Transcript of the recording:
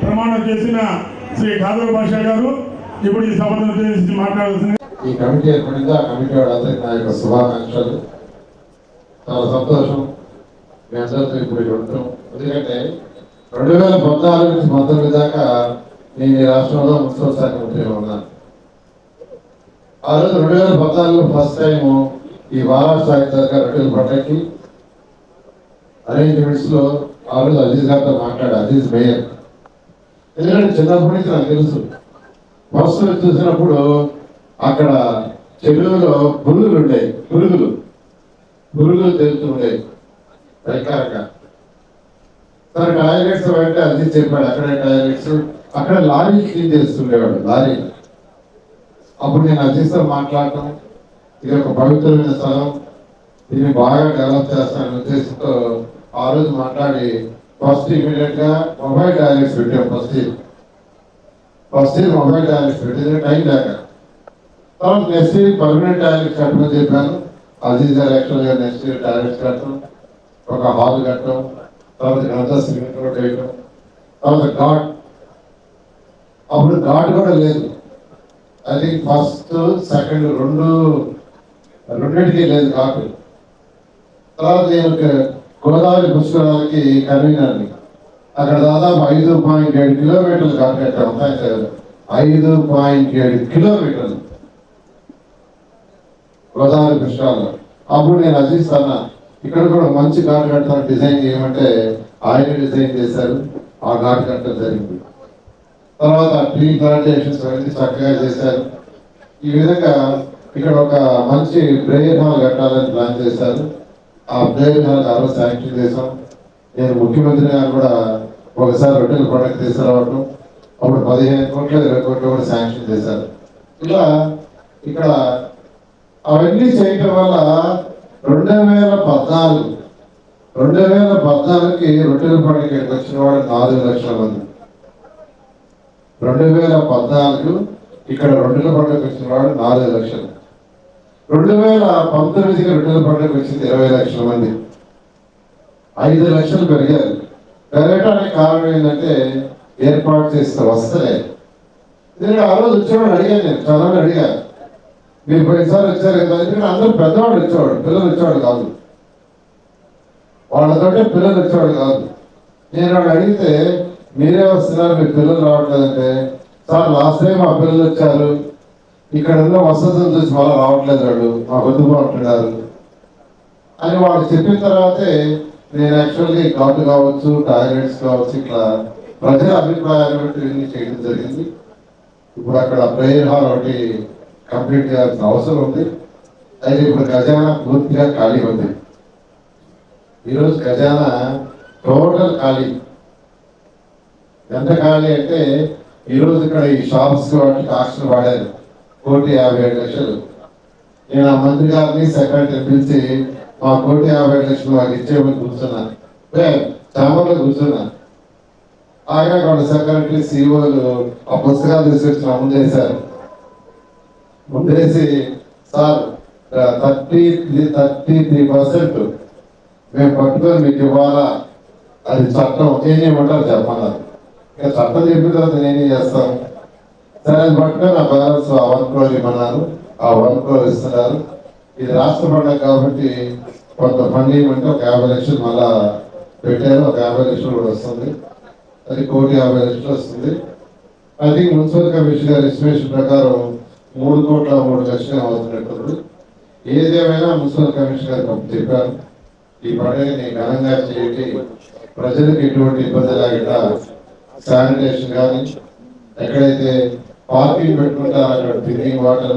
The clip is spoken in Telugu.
ప్రమాణం చేసిన శ్రీ కాదవ గారు ఇప్పుడు ఈ సభను ఉద్దేశించి ఈ కమిటీ ఏర్పడింది ఆ కమిటీ వాళ్ళందరికీ నా యొక్క శుభాకాంక్షలు. చాలా సంతోషం. మీ అందరితో ఇప్పుడు ఎందుకంటే రెండు వేల పద్నాలుగు నుంచి పంతొమ్మిది దాకా నేను ఈ రాష్ట్రంలో మున్సిపల్ శాఖ మంత్రిగా ఉన్నాను. ఆ రోజు రెండు వేల పద్నాలుగులో ఫస్ట్ టైం ఈ మహారాష్ట్ర దగ్గర రెండు పంటకి అరేంజ్మెంట్స్లో ఆ రోజు అజీజ్ గారితో మాట్లాడు అజీజ్ మేయర్. ఎందుకంటే చిన్నప్పటి నుంచి నాకు తెలుసు. ఫస్ట్ చూసినప్పుడు అక్కడ చెరువులో పురుగులు ఉండేవి పురుగులు పురుగులు తెలుస్తూ ఉండేవి రకరక సరే టాయిలెట్స్ అంటే అది చెప్పాడు అక్కడే టాయిలెట్స్ అక్కడ లారీ క్లీన్ చేస్తుండేవాడు లారీ అప్పుడు నేను అజీస్తో మాట్లాడటం ఇది ఒక పవిత్రమైన స్థలం దీన్ని బాగా డెవలప్ చేస్తానని ఉద్దేశంతో ఆ రోజు మాట్లాడి ఫస్ట్ ఇమీడియట్గా మొబైల్ టాయిలెట్స్ పెట్టాం first first year mobile toilets పెట్టింది టైం లేక తర్వాత నెక్స్ట్ ఇయర్ పర్మనెంట్ టాయిలెట్స్ కట్టమని చెప్పాను. అజీజ్ గారు యాక్చువల్ నెక్స్ట్ ఇయర్ టాయిలెట్స్ కట్టడం ఒక హాల్ కట్టడం తర్వాత గ్రంథ సిమెంట్ రోడ్ వేయడం తర్వాత ఘాట్. అప్పుడు ఘాట్ కూడా లేదు. అది ఫస్ట్ సెకండ్ రెండు రెండింటికి లేదు ఘాట్ తర్వాత నేను గోదావరి పుష్కరాలకి కన్వీనర్ని. అక్కడ దాదాపు ఐదు పాయింట్ ఏడు కిలోమీటర్లు ఘాట్ కట్టాం ఉంటాయి ఐదు పాయింట్ ఏడు కిలోమీటర్లు. గోదావరి పుష్కరాలు అప్పుడు నేను అజీజ్ అన్న ఇక్కడ కూడా మంచి ఘాట్ కట్టడం డిజైన్ చేయమంటే ఆయన డిజైన్ చేశారు. ఆ ఘాట్ కట్టడం జరిగింది. తర్వాత ట్రీ ప్లాంటేషన్స్ అన్ని చక్కగా చేశారు. ఈ విధంగా ఇక్కడ ఒక మంచి ప్రేయర్ హాల్ కట్టాలని ప్లాన్ చేశారు. ఆ ప్రేయర్ హాల్ ఆ శాంక్షన్ చేశాం. నేను ముఖ్యమంత్రి గారు కూడా ఒకసారి రొట్టెల ప్రొడక్ట్ తీసుకురావడం అప్పుడు పదిహేను కోట్లు ఇరవై కోట్లు కూడా శాంక్షన్ చేశారు. ఇలా ఇక్కడ అవన్నీ చేయటం వల్ల రెండు వేల పద్నాలుగు రెండు వేల పద్నాలుగుకి రొట్టెల పండుగ వచ్చిన వాడు నాలుగు లక్షల మంది. రెండు వేల పద్నాలుగు ఇక్కడ రెండు పండుగ వచ్చిన వాడు నాలుగు లక్షలు. రెండు వేల పంతొమ్మిదికి రొట్టెల పండుగ వచ్చింది ఇరవై లక్షల మంది. ఐదు లక్షలు పెరిగారు. పెరగటానికి కారణం ఏంటంటే ఏర్పాటు చేస్తే వస్తలే. ఎందుకంటే ఆ రోజు వచ్చేవాడు అడిగాను నేను చాలా అడిగాను మీరు పోయినసారి వచ్చారు కదా ఎందుకంటే అందరూ పెద్దవాడు వచ్చేవాడు పిల్లలు వచ్చేవాడు కాదు. వాళ్ళతోటే పిల్లలు వచ్చేవాడు కాదు. నేను వాడు అడిగితే మీరే వస్తున్నారు మీ పిల్లలు రావట్లేదంటే. సార్ లాస్ట్ టైం మా పిల్లలు వచ్చారు. ఇక్కడ ఉన్న వసతులు చూసి మళ్ళీ రావట్లేదు వాడు మా వద్దు బాగుంటున్నారు అని వాళ్ళు చెప్పిన తర్వాతే నేను యాక్చువల్గా ఘాట్ కావచ్చు టాయిలెట్స్ కావచ్చు ఇట్లా ప్రజల అభిప్రాయాలు ఇవన్నీ చేయడం జరిగింది. ఇప్పుడు అక్కడ ప్రేయర్ హాల్ ఒకటి కంప్లీట్ చేయాల్సిన అవసరం ఉంది. అయితే ఇప్పుడు ఖజానా పూర్తిగా ఖాళీ ఉంది. ఈరోజు ఖజానా టోటల్ ఖాళీ. ఎంత ఖాళీ అంటే ఈరోజు ఇక్కడ ఈ షాప్స్ వాటికి ఆక్షన్ వాడారు. కోటి యాభై ఏడు లక్షలు. నేను ఆ మంత్రి గారిని సెక్రటరీ పిలిచి మా కోటి యాభై ఏడు లక్షలు వాళ్ళు ఇచ్చేమని కూర్చున్నా. చాంబర్లో కూర్చున్నా. ఆయన వాళ్ళ సెక్రటరీ సీఈఓలు ఆ పుస్తకాలు తీసుకొచ్చి నా ముందేశారు ముందేసి sir thirty thirty three percent మేము పట్టుకొని మీకు ఇవ్వాలా? అది చట్టం ఏం చేయమంటారు చెప్పమన్నారు ఇక చట్టం చెప్పిన తర్వాత నేనే చేస్తాను? సరే అది పట్టుకొని ఆ బ్యాలెన్స్ ఆ వన్ క్రోర్ ఇవ్వన్నారు. ఆ వన్ క్రోర్ ఇస్తున్నారు. ఇది రాష్ట్ర పండుగ కాబట్టి కొంత ఫండ్ ఇవ్వమంటే ఒక యాభై లక్షలు మళ్ళా పెట్టారు. ఒక యాభై లక్షలు కూడా వస్తుంది. అది కోటి యాభై లక్షలు వస్తుంది. ఐ థింక్ మున్సిపల్ కమిషన్ గారి ఎస్టిమేషన్ ప్రకారం మూడు కోట్ల మూడు లక్షలు అవుతున్నట్టుంది. ఏదేమైనా మున్సిపల్ కమిషన్ గారు చెప్పారు. ఈ పండుగని ఘనంగా చేయండి ప్రజలకు ఎటువంటి ఇబ్బంది లేకుండా శానిటేషన్ కానీ ఎక్కడైతే పార్కింగ్ పెట్టుకుంటారు అక్కడ డ్రింకింగ్ వాటర్